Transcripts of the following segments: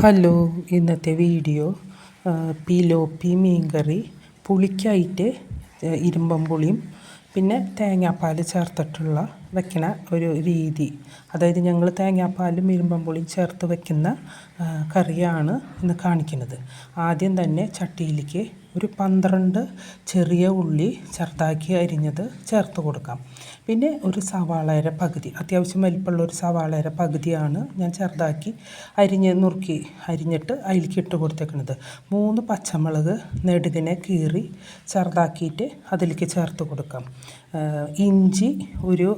Hello ഇന്നത്തെ video പിലോപ്പി മീൻകറി പുളിക്കായിട്ട് ഇരുമ്പം പുളിയും പിന്നെ തേങ്ങാപ്പാൽ ചേർത്തിട്ടുള്ള വെക്കണ ഒരു രീതി. അതായത് ഞങ്ങൾ തേങ്ങാപ്പാലും ഇരുമ്പം പുളിയും ചേർത്ത് വെക്കുന്ന കറിയാണ് ഇന്ന് കാണിക്കുന്നത്. ആദ്യം തന്നെ ചട്ടിയിലേക്ക് ഒരു പന്ത്രണ്ട് ചെറിയ ഉള്ളി ചെറുതാക്കി അരിഞ്ഞത് ചേർത്ത് കൊടുക്കാം. പിന്നെ ഒരു സവാളയുടെ പകുതി അത്യാവശ്യം വലിപ്പമുള്ള ഒരു സവാളയുടെ പകുതിയാണ് ഞാൻ ചെറുതാക്കി അരിഞ്ഞ് നുറുക്കി അരിഞ്ഞിട്ട് അതിലേക്ക് ഇട്ട് കൊടുത്തേക്കുന്നത് മൂന്ന് പച്ചമുളക് നെടുകിനെ കീറി ചെറുതാക്കിയിട്ട് അതിലേക്ക് ചേർത്ത് കൊടുക്കാം. ഇഞ്ചി ഒരു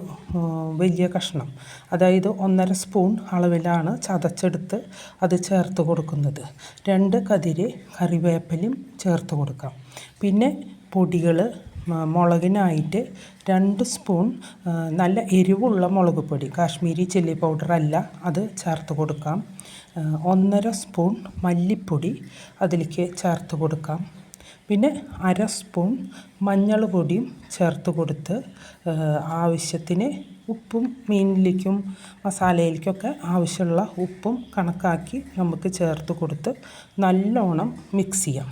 വലിയ കഷ്ണം അതായത് ഒന്നര സ്പൂൺ അളവിലാണ് ചതച്ചെടുത്ത് അത് ചേർത്ത് കൊടുക്കുന്നത്. രണ്ട് കതിര് കറിവേപ്പിലയും ചേർത്ത് കൊടുക്കാം. പിന്നെ പൊടികൾ മുളകിനായിട്ട് രണ്ട് സ്പൂൺ നല്ല എരിവുള്ള മുളക് പൊടി കാശ്മീരി ചില്ലി പൗഡർ അല്ല അത് ചേർത്ത് കൊടുക്കാം. ഒന്നര സ്പൂൺ മല്ലിപ്പൊടി അതിലേക്ക് ചേർത്ത് കൊടുക്കാം. പിന്നെ അര സ്പൂൺ മഞ്ഞൾ പൊടിയും ചേർത്ത് കൊടുത്ത് ആവശ്യത്തിന് ഉപ്പും മീനിലേക്കും മസാലയിലേക്കൊക്കെ ആവശ്യമുള്ള ഉപ്പും കണക്കാക്കി നമുക്ക് ചേർത്ത് കൊടുത്ത് നല്ലോണം മിക്സ് ചെയ്യാം.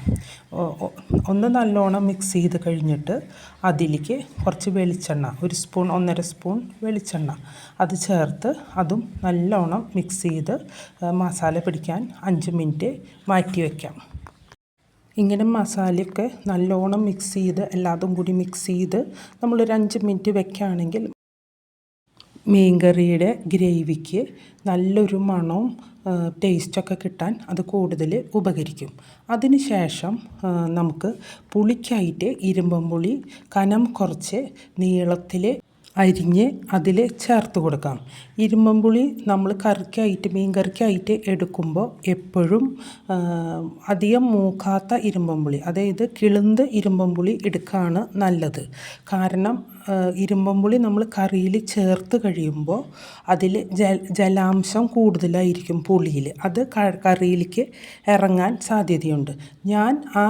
ഒന്ന് നല്ലോണം മിക്സ് ചെയ്ത് കഴിഞ്ഞിട്ട് അതിലേക്ക് കുറച്ച് വെളിച്ചെണ്ണ ഒരു സ്പൂൺ ഒന്നര സ്പൂൺ വെളിച്ചെണ്ണ അത് ചേർത്ത് അതും നല്ലോണം മിക്സ് ചെയ്ത് മസാല പിടിക്കാൻ അഞ്ച് മിനിറ്റ് മാറ്റി വയ്ക്കാം ഇങ്ങനെ മസാലയൊക്കെ നല്ലോണം മിക്സ് ചെയ്ത് എല്ലാതും കൂടി മിക്സ് ചെയ്ത് നമ്മളൊരു അഞ്ച് മിനിറ്റ് വെക്കുകയാണെങ്കിൽ മീൻകറിയുടെ ഗ്രേവിക്ക് നല്ലൊരു മണവും ടേസ്റ്റൊക്കെ കിട്ടാൻ അത് കൂടുതൽ ഉപകരിക്കും. അതിന് ശേഷം നമുക്ക് പുളിക്കായിട്ട് ഇരുമ്പൻ പുളി കനം കുറച്ച് നീളത്തിൽ അരിഞ്ഞ് അതിൽ ചേർത്ത് കൊടുക്കാം. ഇരുമ്പൻപുളി നമ്മൾ കറിക്കായിട്ട് മീൻ കറിക്കായിട്ട് എടുക്കുമ്പോൾ എപ്പോഴും അധികം മൂക്കാത്ത ഇരുമ്പൻപുളി അതായത് കിളുന്ത് ഇരുമ്പൻപുളി എടുക്കുകയാണ് നല്ലത്. കാരണം ഇരുമ്പൻപുളി നമ്മൾ കറിയിൽ ചേർത്ത് കഴിയുമ്പോൾ അതിൽ ജലാംശം കൂടുതലായിരിക്കും പുളിയിൽ. അത് കറിയിലേക്ക് ഇറങ്ങാൻ സാധ്യതയുണ്ട്. ഞാൻ ആ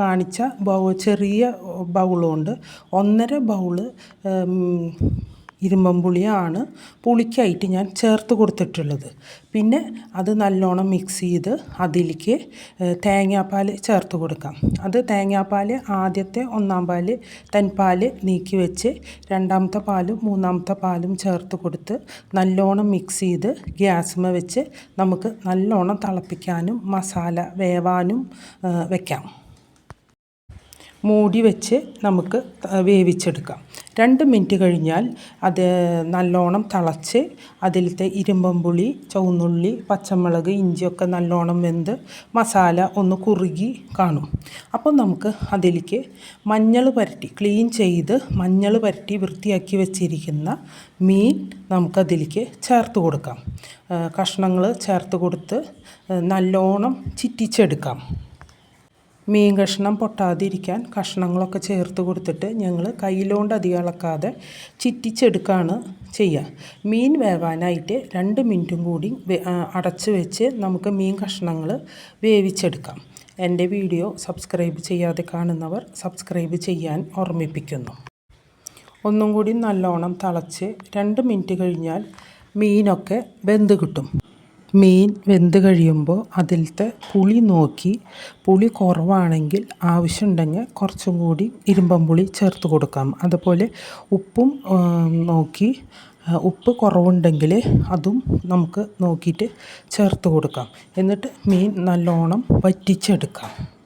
കാണിച്ച ബൗ ചെറിയ ബൗളുകൊണ്ട് ഒന്നര ബൗൾ ഇരുമ്പൻ പുളിയാണ് പുളിക്കായിട്ട് ഞാൻ ചേർത്ത് കൊടുത്തിട്ടുള്ളത്. പിന്നെ അത് നല്ലോണം മിക്സ് ചെയ്ത് അതിലേക്ക് തേങ്ങാപ്പാൽ ചേർത്ത് കൊടുക്കാം. അത് തേങ്ങാപ്പാൽ ആദ്യത്തെ ഒന്നാം പാൽ തൻപാൽ നീക്കി വെച്ച് രണ്ടാമത്തെ പാലും മൂന്നാമത്തെ പാലും ചേർത്ത് കൊടുത്ത് നല്ലോണം മിക്സ് ചെയ്ത് ഗ്യാസ്മ വെച്ച് നമുക്ക് നല്ലോണം തിളപ്പിക്കാനും മസാല വേവാനും വെക്കാം. മൂടി വെച്ച് നമുക്ക് വേവിച്ചെടുക്കാം. രണ്ട് മിനിറ്റ് കഴിഞ്ഞാൽ അത് നല്ലോണം തിളച്ച് അതിലത്തെ ഇരുമ്പമ്പുളി ചുവന്നുള്ളി പച്ചമുളക് ഇഞ്ചിയൊക്കെ നല്ലോണം വെന്ത് മസാല ഒന്ന് കുറുകി കാണും. അപ്പോൾ നമുക്ക് അതിലേക്ക് മഞ്ഞൾ പരട്ടി ക്ലീൻ ചെയ്ത് മഞ്ഞൾ പരട്ടി വൃത്തിയാക്കി വെച്ചിരിക്കുന്ന മീൻ നമുക്കതിലേക്ക് ചേർത്ത് കൊടുക്കാം. കഷ്ണങ്ങൾ ചേർത്ത് കൊടുത്ത് നല്ലോണം ചിറ്റിച്ചെടുക്കാം. മീൻ കഷ്ണം പൊട്ടാതിരിക്കാൻ കഷ്ണങ്ങളൊക്കെ ചേർത്ത് കൊടുത്തിട്ട് ഞങ്ങൾ കയ്യിലോണ്ട് അധികം ഇളക്കാതെ ചിറ്റിച്ചെടുക്കുകയാണ് ചെയ്യുക മീൻ വേവാനായിട്ട് രണ്ട് മിനിറ്റും കൂടി അടച്ച് വെച്ച് നമുക്ക് മീൻ കഷ്ണങ്ങൾ വേവിച്ചെടുക്കാം. എന്റെ വീഡിയോ സബ്സ്ക്രൈബ് ചെയ്യാതെ കാണുന്നവർ സബ്സ്ക്രൈബ് ചെയ്യാൻ ഓർമ്മിപ്പിക്കുന്നു. ഒന്നും കൂടി നല്ലോണം തിളച്ച് രണ്ട് മിനിറ്റ് കഴിഞ്ഞാൽ മീനൊക്കെ വെന്ത് കിട്ടും. മീൻ വെന്ത് കഴിയുമ്പോൾ അതിലത്തെ പുളി നോക്കി. പുളി കുറവാണെങ്കിൽ ആവശ്യമുണ്ടെങ്കിൽ കുറച്ചും കൂടി ഇരുമ്പം പുളി ചേർത്ത് കൊടുക്കാം. അതുപോലെ ഉപ്പും നോക്കി. ഉപ്പ് കുറവുണ്ടെങ്കിൽ അതും നമുക്ക് നോക്കിയിട്ട് ചേർത്ത് കൊടുക്കാം. എന്നിട്ട് മീൻ നല്ലോണം വറ്റിച്ചെടുക്കാം.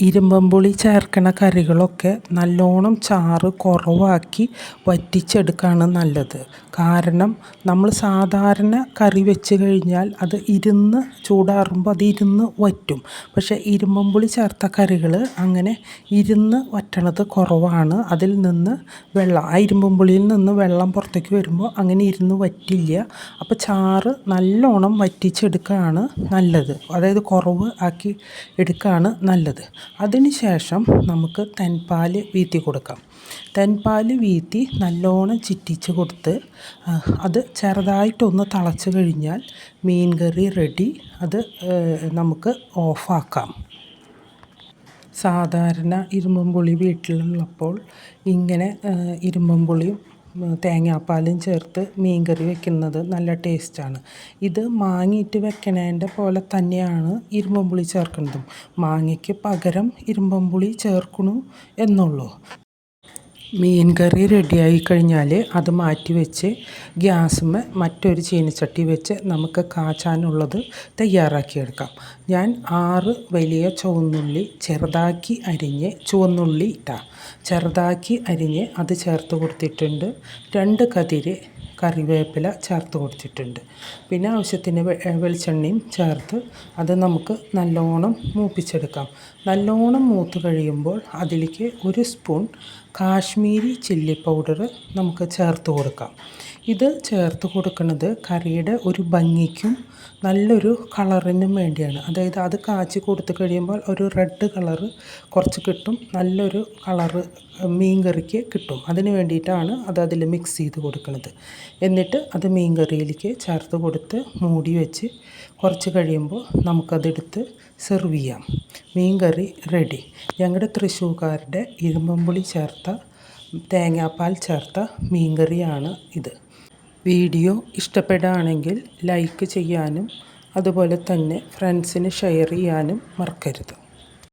ഇരുമ്പൻപുളി ചേർക്കണ കറികളൊക്കെ നല്ലോണം ചാറ് കുറവാക്കി വറ്റിച്ചെടുക്കുകയാണ് നല്ലത്. കാരണം നമ്മൾ സാധാരണ കറി വെച്ച് കഴിഞ്ഞാൽ അത് ഇരുന്ന് ചൂടാറുമ്പോൾ അത് ഇരുന്ന് വറ്റും. പക്ഷേ ഇരുമ്പൻപുളി ചേർത്ത കറികൾ അങ്ങനെ ഇരുന്ന് വറ്റണത് കുറവാണ്. അതിൽ നിന്ന് വെള്ളം ആ ഇരുമ്പൻപുളിയിൽ നിന്ന് വെള്ളം പുറത്തേക്ക് വരുമ്പോൾ അങ്ങനെ ഇരുന്ന് വറ്റില്ല. അപ്പോൾ ചാറ് നല്ലോണം വറ്റിച്ചെടുക്കുകയാണ് നല്ലത്. അതായത് കുറവ് ആക്കി എടുക്കുകയാണ് നല്ലത്. അതിന് ശേഷം നമുക്ക് തൻപാൽ വീത്തി കൊടുക്കാം. തൻപാൽ വീത്തി നല്ലോണം ചിറ്റിച്ച് കൊടുത്ത് അത് ചെറുതായിട്ടൊന്ന് തിളച്ച് കഴിഞ്ഞാൽ മീൻ കറി റെഡി. അത് നമുക്ക് ഓഫാക്കാം. സാധാരണ ഇരുമ്പും പുളി വീട്ടിലുള്ളപ്പോൾ ഇങ്ങനെ ഇരുമ്പും പുളിയും തേങ്ങാപ്പാലും ചേർത്ത് മീൻകറി വെക്കുന്നത് നല്ല ടേസ്റ്റാണ്. ഇത് മാങ്ങിയിട്ട് വെക്കണേന്റെ പോലെ തന്നെയാണ് ഇരുമ്പുളി ചേർക്കുന്നതും. മാങ്ങയ്ക്ക് പകരം ഇരുമ്പുളി ചേർക്കണു എന്നുള്ളൂ. മീൻ കറി റെഡിയായി കഴിഞ്ഞാൽ അത് മാറ്റി വെച്ച് ഗ്യാസുമ്മ മറ്റൊരു ചീനച്ചട്ടി വെച്ച് നമുക്ക് കാച്ചാനുള്ളത് തയ്യാറാക്കിയെടുക്കാം. ഞാൻ ആറ് വലിയ ചുവന്നുള്ളി ചെറുതാക്കി അരിഞ്ഞ് ചുവന്നുള്ളി ഇട്ടാ. ചെറുതാക്കി അരിഞ്ഞ് അത് ചേർത്ത് കൊടുത്തിട്ടുണ്ട്. രണ്ട് കതിര് കറിവേപ്പില ചേർത്ത് കൊടുത്തിട്ടുണ്ട്. പിന്നെ ആവശ്യത്തിന് വെളിച്ചെണ്ണയും ചേർത്ത് അത് നമുക്ക് നല്ലോണം മൂപ്പിച്ചെടുക്കാം. നല്ലോണം മൂത്ത് കഴിയുമ്പോൾ അതിലേക്ക് ഒരു സ്പൂൺ കാശ്മീരി ചില്ലി പൗഡർ നമുക്ക് ചേർത്ത് കൊടുക്കാം. ഇത് ചേർത്ത് കൊടുക്കുന്നത് കറിയുടെ ഒരു ഭംഗിക്കും നല്ലൊരു കളറിനും വേണ്ടിയാണ്. അതായത് അത് കാച്ചി കൊടുത്ത് കഴിയുമ്പോൾ ഒരു റെഡ് കളറ് കുറച്ച് കിട്ടും. നല്ലൊരു കളറ് മീൻ കറിക്ക് കിട്ടും. അതിന് വേണ്ടിയിട്ടാണ് അത് അതിൽ മിക്സ് ചെയ്ത് കൊടുക്കുന്നത്. എന്നിട്ട് അത് മീൻ കറിയിലേക്ക് ചേർത്ത് കൊടുത്ത് മൂടി വെച്ച് കുറച്ച് കഴിയുമ്പോൾ നമുക്കതെടുത്ത് സെർവ് ചെയ്യാം. മീൻ കറി റെഡി. ഞങ്ങളുടെ തൃശ്ശൂർക്കാരുടെ ഇരുമ്പമ്പുളി ചേർത്ത തേങ്ങാപ്പാൽ ചേർത്ത മീൻ കറിയാണ് ഇത്. വീഡിയോ ഇഷ്ടപ്പെടുകയാണെങ്കിൽ ലൈക്ക് ചെയ്യാനും അതുപോലെ തന്നെ ഫ്രണ്ട്സിന് ഷെയർ ചെയ്യാനും മറക്കരുത്.